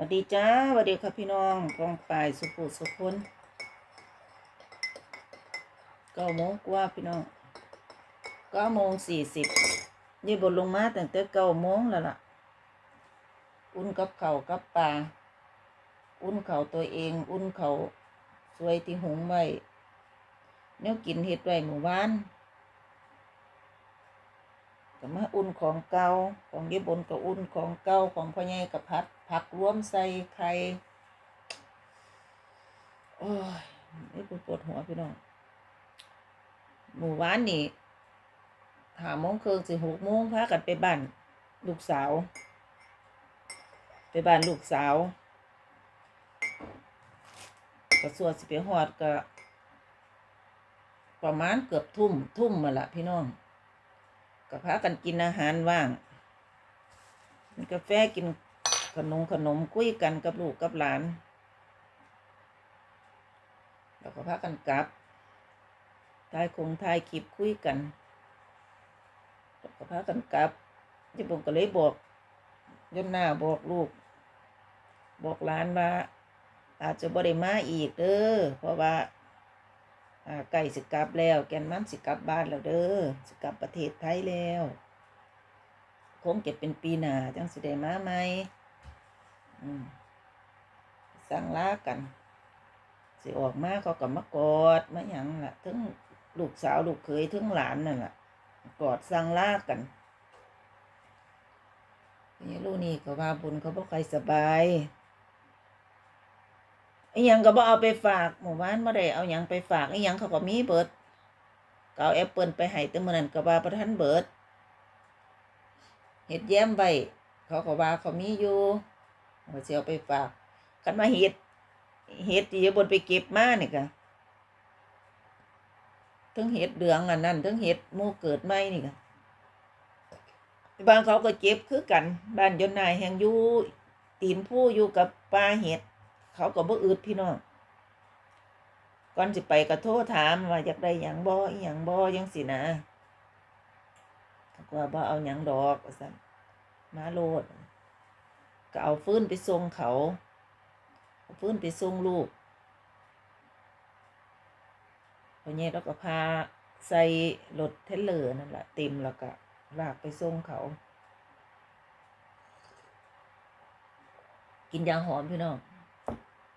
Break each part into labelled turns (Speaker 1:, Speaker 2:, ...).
Speaker 1: วัสดีจ้าสวัสดีครับพี่น้องกองปลายสุขุสุขคนเก้าโมงกว่าพี่น้องเก้าโมงสี่สิบนี่บทลงมาตั้งแต่เก้าโมงแล้วล่ะ อุ่นกับเขากับปลาอุ่นเขาตัวเอง อุ่นเขาสวยที่หุงไว้เนี่ยกินเห็ดไว้หมู่บ้าน ก็มาอุ่นของเก่าของญี่ปุ่นก็อุ่นของเก่าของพ่อใหญ่กับพัดผักรวมใส่ไข่โอ้ยนี่ปวดหัวพี่น้องหมู่บ้านนี่หาโมงครึ่งสิหกโมงพากันไปบ้านลูกสาว ไปบ้านลูกสาวก็สวดสิไปหอดก็ประมาณเกือบทุ่มทุ่มมาละพี่น้อง ก็พากันกินอาหารว่างกินกาแฟกินขนมขนมคุยกันกับลูกกับหลาน แล้วก็พากันกลับทายคงทายคลิปคุยกันแล้วก็พากันกลับที่ผมก็เลยบอกยนหน้าบอกลูก บอกหลานว่าอาจจะบ่ได้มาอีกเด้อเพราะว่า อ่าใกล้สิกลับแล้ว แกนมันสิกลับบ้านแล้วเด้อสิกลับประเทศไทยแล้วคงเก็บเป็นปีหนาจังสิได้มาใหมสั่งลากัน สิออกมาเขาก็มากอดมาหยังล่ะทั้งลูกสาวลูกเขยทั้งหลานนั่นล่ะ กอดสั่งลากันนี่ลูกนี่ก็ว่าบุญเขาบ่ใครสบาย อ้หยังก็บ่เอาไปฝากหมู่บ้านบ่ได้เอาหยังไปฝากไอ้หยังเขาก็มีเบิดก็เอาแอปเปิลไปให้แต่มื้อนั้นก็ว่าบ่ทันเบิดเฮ็ดแย้มไว้เขาก็ว่าเขามีอยู่เขาสิเอาไปฝากคันมาเฮ็ดเฮ็ดที่อยู่บนไปเก็บมานี่ก็ทั้งเฮ็ดเหลืองอันนั้นทั้งเฮ็ดหมู่เกิดใหม่นี่ก็บางเขาก็เจ็บคือกัน บ้านยนนายแห่งอยู่ตีนผู้อยู่กับป่าเห็ด เขาก็บ่อึดพี่น้องก่อนสิไปก็โทรถามว่าอยากได้หยังบ่อีหยังบ่จังสินะก็ว่าบ่เอาหยังดอกว่าซั่นมาโลดก็เอาฟื้นไปส่งเขาเอาฟื้นไปส่งลูกพอเนี้ยเราก็พาใส่รถเทเลอร์นั่นแหละเต็มแล้วก็ลากไปส่งเขา กินยาหอมพี่น้อง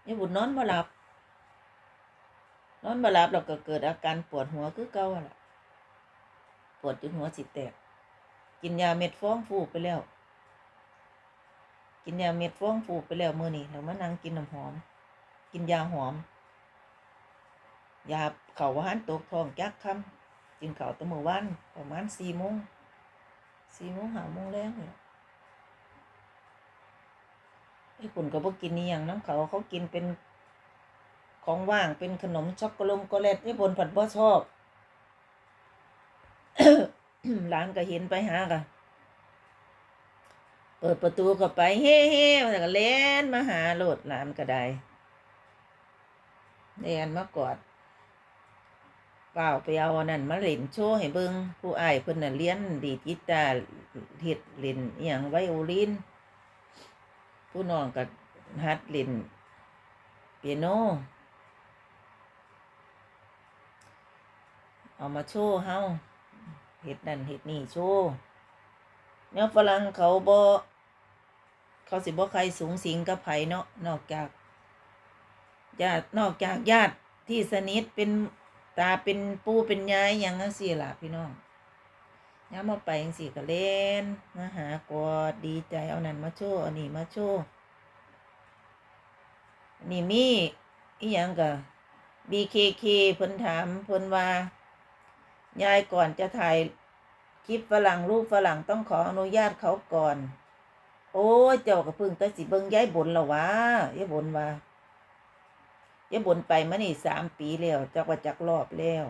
Speaker 1: นี่บุญนอนบ่หลับ นอนบ่หลับเราก็เกิดอาการปวดหัวคือเก่าล่ะ ปวดจนหัวสิแตก กินยาเม็ดฟ้องฟูไปแล้ว กินยาเม็ดฟ้องฟูไปแล้วมื้อนี้แล้วมานั่งกินน้ำหอม กินยาหอม ยาเขาว่าหันตกท้องจักคำกินเข่าตั้งมื้อวานประมาณ4โมง4โมง5โมงแรงนี่ไอ้ปุ่นก็บ่กินนี่ยังน้ำเขาเขากินเป็นของว่างเป็นขนมช็อกโกแลตโกแลตไอ้ปุ่นผัดบ่ชอบหลานก็เห็นไปหาก็เปิดประตูเข้าไปเฮ้เฮ้มันก็เล่นมาหาโลดหลานก็ได้เล่นมากอดเปล่าไปเอาอันนั้นมาเล่นโชว์ให้เบิ่งผู้อายเพิ่นน่ะเรียนดีดกีตาเฮ็ดเล่นอีหยังไวโอลิน ผู้น้องก็หัดเล่นเปียโน เอามาโชว์เฮาเฮ็ดนั่นเฮ็ดนี่โชว์เนี่ยฝรั่งเขาบ่เขาสิบ่ใครสูงสิงกับไผเนาะนอกจากญาตินอกจากญาติที่สนิทเป็นตาเป็นปู่เป็นยายหยังจังซี่ล่ะพี่น้อง ยามมาไปจังซี่ก็เล่นมาหากอดดีใจเอานั่นมาโชว์อันนี้มาโชว์นี่มีอีหยังก็ BKK เพิ่นถามเพิ่นว่า ยายก่อนจะถ่ายคลิปฝรั่งรูปฝรั่งต้องขออนุญาตเขาก่อน โอ้เจ้าก็เพิ่งต่สิเบิงย้ายบนล้วะย้ายบนว่ายายบนไปมานี่สามปีแล้วจักว่าจักรอบแล้ว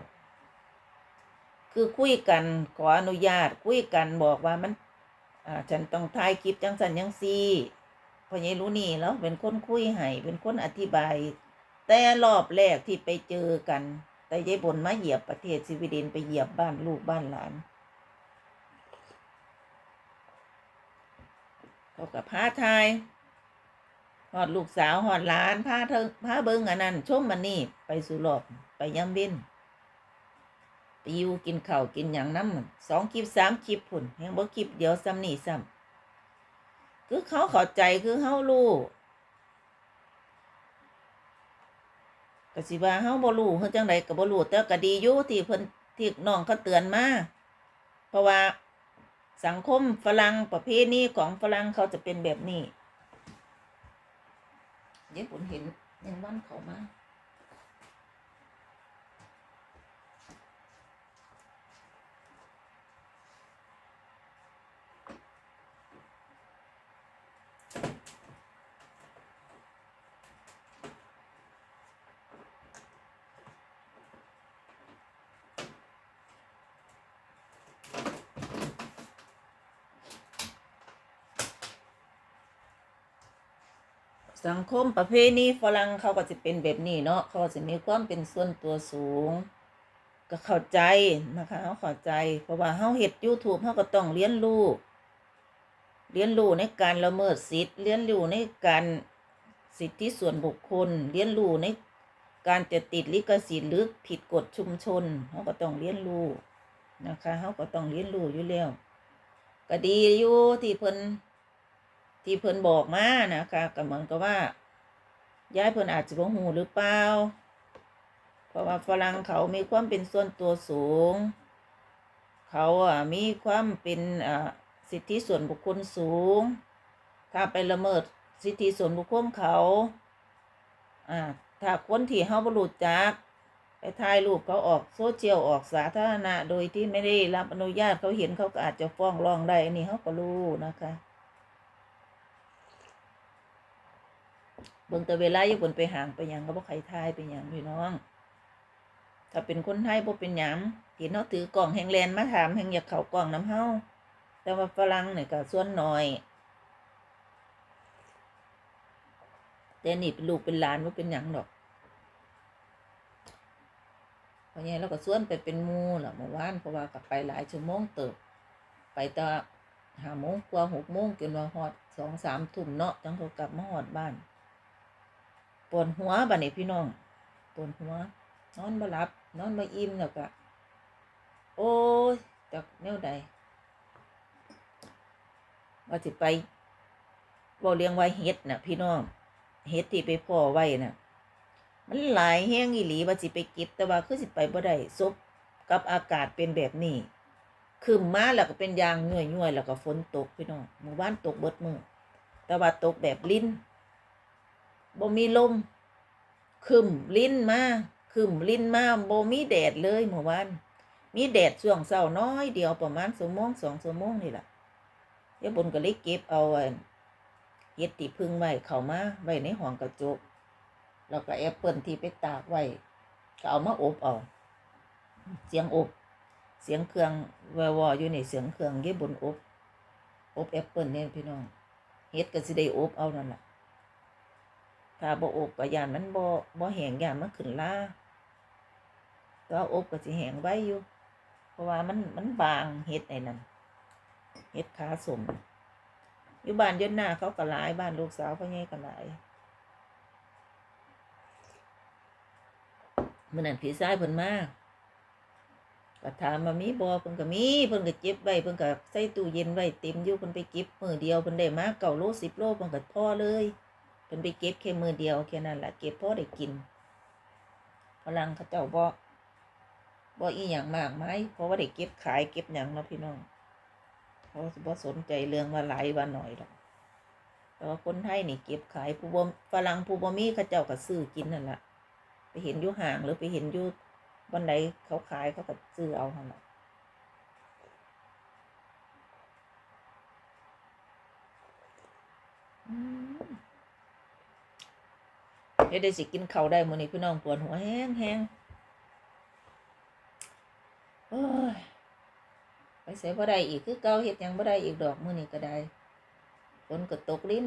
Speaker 1: คือคุยกันขออนุญาตคุยกันบอกว่ามันอ่าฉันต้องถ่ายคลิปจังสันยังซี่พราะยายรู้นี่แล้วเป็นคนคุยให้เป็นคนอธิบาย แต่รอบแรกที่ไปเจอกัน แต่ยายบนมาเหยียบประเทศสวีเดนไปเหยียบบ้านลูกบ้านหลานเขากับพาทายหอดลูกสาวหอดหลานพาเธอพาเบิงอันนั้นชมมันนี่ไปสู่รอบไปย่ำเว้น ไปอยู่กินข้าวกินอย่างน้ำสองคลิปสามคลิปพุ่นยังบ่คลิปเดียวซ้ำนี่ซ้ำคือเขาเข้าใจคือเขารู้ก็สิว่าเฮาบ่รู้เฮาจังไดก็บ่รู้แต่ก็ดีอยู่ที่เพิ่นที่น้องเขาเตือนมาเพราะว่าสังคมฝรั่งประเภทนี้ของฝรั่งเขาจะเป็นแบบนี้เดี๋ยวผมเห็นยังวันเขามา สังคมประเภทนี้ฝรั่งเขาก็จะเป็นแบบนี้เนาะเขาจะมีความเป็นส่วนตัวสูง ก็เข้าใจนะคะเขาเข้าใจ เพราะว่าเขาเฮ็ด YouTube เขาก็ต้องเรียนรู้เรียนรู้ในการละเมิดสิทธิ์เรียนรู้ในการสิทธิส่วนบุคคลเรียนรู้ในการจะติดลิขสิทธิ์หรือผิดกฎชุมชนเขาก็ต้องเรียนรู้นะคะเขาก็ต้องเรียนรู้อยู่แล้วก็ดีอยู่ที่เพิ่น ที่เพิ่นบอกมานะคะก็เหมือนกับว่าย้ายเพิ่นอาจจะบ่ฮู้หรือเปล่าเพราะว่าฝรั่งเขามีความเป็นส่วนตัวสูง เขาอะมีความเป็นอ่าสิทธิส่วนบุคคลสูง ถ้าไปละเมิดสิทธิส่วนบุคคลเขาอ่าถ้าคนที่เฮาบ่รู้จักไปถ่ายรูปเขาออกโซเชียลออกสาธารณะ โดยที่ไม่ได้รับอนุญาตเขาเห็นเขาก็อาจจะฟ้องร้องได้อันนี้เขาก็รู้นะคะ เบิ่งแต่เวลาอยู่บนไปห่างไปหยังก็บ่ใครทายไปหยังพี่น้อง ถ้าเป็นคนไทยบ่เป็นหยังเห็นเฮาถือกล่องแฮงแลนมาถามแฮงอยากเข้ากล่องน้ำเฮาแต่ว่าฝรั่งเนี่ยก็ส่วนน้อยแต่นี่เป็นลูกเป็นหลานบ่เป็นหยังดอกเพราะงั้เราก็ส่วนไปเป็นมู่ล่ะเมื่อวานเพราะว่าก็ไปหลายชั่วโมงเติบ ไปตะห้าโมงกว่าหกโมงจนว่าฮอดสองสามทุ่มเนาะจังเขากลับมาฮอดบ้าน ปวดหัวบัดนี้พี่น้องปวดหัว นอนบ่หลับ นอนบ่อิ่มแล้วก็โอ้ยจากแนวใดว่าสิไปบ่เลี้ยงไว้เฮ็ดน่ะ พี่น้องเฮ็ดที่ไปพ่อไว้น่ะ มันหลายแห้งอีหลีว่าสิไปเก็บแต่ว่าคือสิไปบ่ได้ซบกับอากาศเป็นแบบนี้คืมมาแล้วก็เป็นยางย่วยๆแล้วก็ฝนตกพี่น้องหมู่บ้านตกเบิดมือแต่ว่าตกแบบลิ้น บ่มีลมคึมลิ้นมาคึมลิ้นมาบ่มีแดดเลยเมื่อวานมีแดดช่วงเช้าน้อยเดียวประมาณชั่วโมงสองชั่วโมงนี่แหละยายบนก็เลยเก็บเอาเฮ็ดที่พึ่งไว้เข้ามาไว้ในห้องกระจกแล้วก็แอปเปิลที่ไปตากไว้ก็เอามาอบเอาเสียงอบเสียงเครื่องวอวออยู่ในเสียงเครื่องยายบนอบอบแอปเปิลเนี่ยพี่น้องเฮ็ดก็สิได้อบเอานั่นล่ะ ถ้าบ่อบก็ยานมันบ่บ่แห้งยานมันขึ้นลาก็อบก็สิแห้งไว้อยู่ เพราะว่ามันมันบางเฮ็ดไอ้นั่นเฮ็ดขาสมอยู่บ้านยนหน้าเขาก็หลายบ้านลูกสาวพ่อใหญ่ก็หลายมื้อนั้นพี่ชายเพิ่นมาก็ถามว่ามีบ่เพิ่นก็มีเพิ่นก็เก็บไว้เพิ่นก็ใส่ตู้เย็นไว้เต็มอยู่เพิ่นไปเก็บมื้อเดียวเพิ่นได้มาเก้าโล10โลเพิ่นก็พอเลย พิ่นไปเก็บแค่มือเดียวแค่นั้นแหละเก็บพอได้กินฝรั่งเขาเจ้าบ่บ่อีหยังมากมายเพราะว่าได้เก็บขายเก็บหยังเนาะพี่น้องเขาสิบ่สนใจเรื่องว่าหลายว่าหน้อยดอกแต่ว่าคนไทยนี่เก็บขายผู้บ่ฝรั่งผู้บ่มีเขาเจ้าก็ซื้อกินนั่นละไปเห็นอยู่ห้างหรือไปเห็นอยู่บันใดเขาขายเขาก็ซื้อเอาหั่นล่ะอืม เดี๋ยวได้สิกินข้าวได้มื้อนี้พี่น้องปวดหัวแห้งแห้งโอ้ยไปใส่บ่ได้อีกคือเก่าเฮ็ดหยังบ่ได้อีกดอกมื้อนี้ก็ได้ฝนก็ตกลิ้น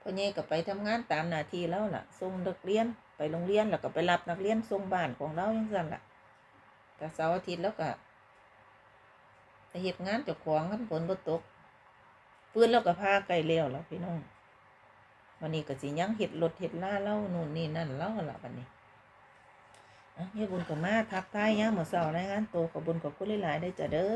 Speaker 1: พ่อใหญ่ก็ไปทำงานตามหน้าที่แล้วล่ะส่งนักเรียนไปโรงเรียนแล้วก็ไปรับนักเรียนส่งบ้านของเราจังซั่นล่ะแต่เสาร์อาทิตย์แล้วก็ไปเฮ็ดงานเจ้าของคันฝนบ่ตกฟื้นแล้วก็พาไกลแล้วล่ะพี่น้อง วันนี้ก็สิยังเห็ดรถเห็ดล่าเล่านู่นนี่นั่นเล่าละวันนี้เฮียบุญกับมาทักทายยังหมื้อเช้าวนะงั้นโตัวขอบุญขอบคุณหลายๆได้จ้ะเด้อ